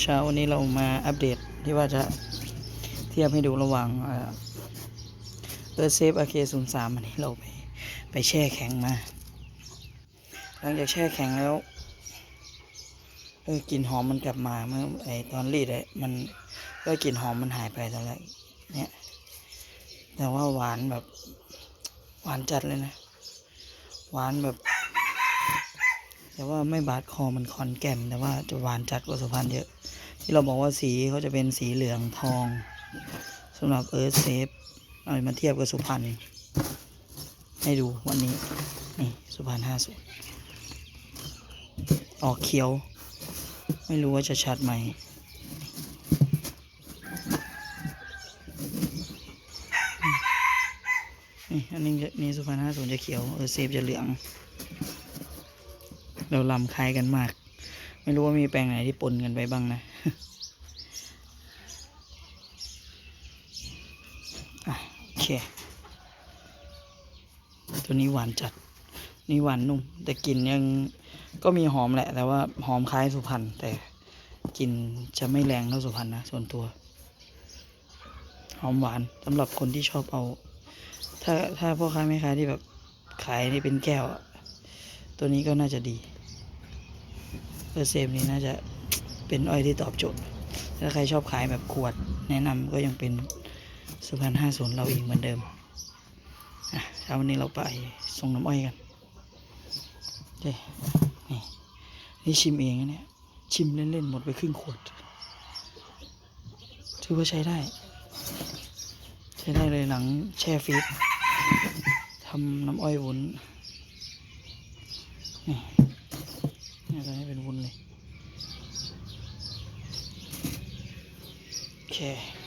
เช้าวันนี้เรามาอัปเดตที่ว่าจะเทียบให้ดูระหว่างเออเซฟอาเคศูนย์สามอันนี้เราไปไปแช่แข็งมา หลังจากแช่แข็งแล้วเออกลิ่นหอมมันกลับมาเมื่อไอตอนรีดไอมันก็กลิ่นหอมมันหายไปตอนแรกเนี่ย แต่ว่าหวานแบบหวานจัดเลยนะ หวานแบบ แต่ว่าไม่บาดคอมันคอนแก่มแต่ว่าจะหวานจัดกว่าสุพรรณเยอะ ที่เราบอกว่าสีเขาจะเป็นสีเหลืองทองสำหรับเอิร์ธเซฟเอามาเทียบกับสุพรรณให้ดูวันนี้ นี่สุพรรณห้าสิบออกเขียว ไม่รู้ว่าจะชัดไหมนี่อันนี้นี่สุพรรณห้าศูนจะเขียวเออเซฟจะเหลือง เราลำคล้ายกันมาก ไม่รู้ว่ามีแปลงไหนที่ปนกันไปบ้างนะอะโอเค ตัวนี้หวานจัด นี่หวานนุ่ม แต่กลิ่นยังก็มีหอมแหละ แต่ว่าหอมคล้ายสุพรรณแต่กลิ่นจะไม่แรงเท่าสุพรรณนะ ส่วนตัว หอมหวานสำหรับคนที่ชอบเอา ถ้าถ้าพ่อค้าแม่ค้าที่แบบขายนี่เป็นแก้วอะตัวนี้ก็น่าจะดี เปอร์เซมนี้น่าจะเป็นอ้อยที่ตอบโจทย์ ถ้าใครชอบขายแบบขวดแนะนำก็ยังเป็นสุพรรณห้าศูนย์เราอีกเหมือนเดิมเช้าวันนี้เราไปส่งน้ำอ้อยกันเด้นี่นี่ชิมเองนะเนี่ย ชิมเล่นๆหมดไปครึ่งขวด ถือว่าใช้ได้ ใช้ได้เลยหลังแช่ฟรีซทำน้ำอ้อยวุ้นนี่เนี่ยตอนนี้ เ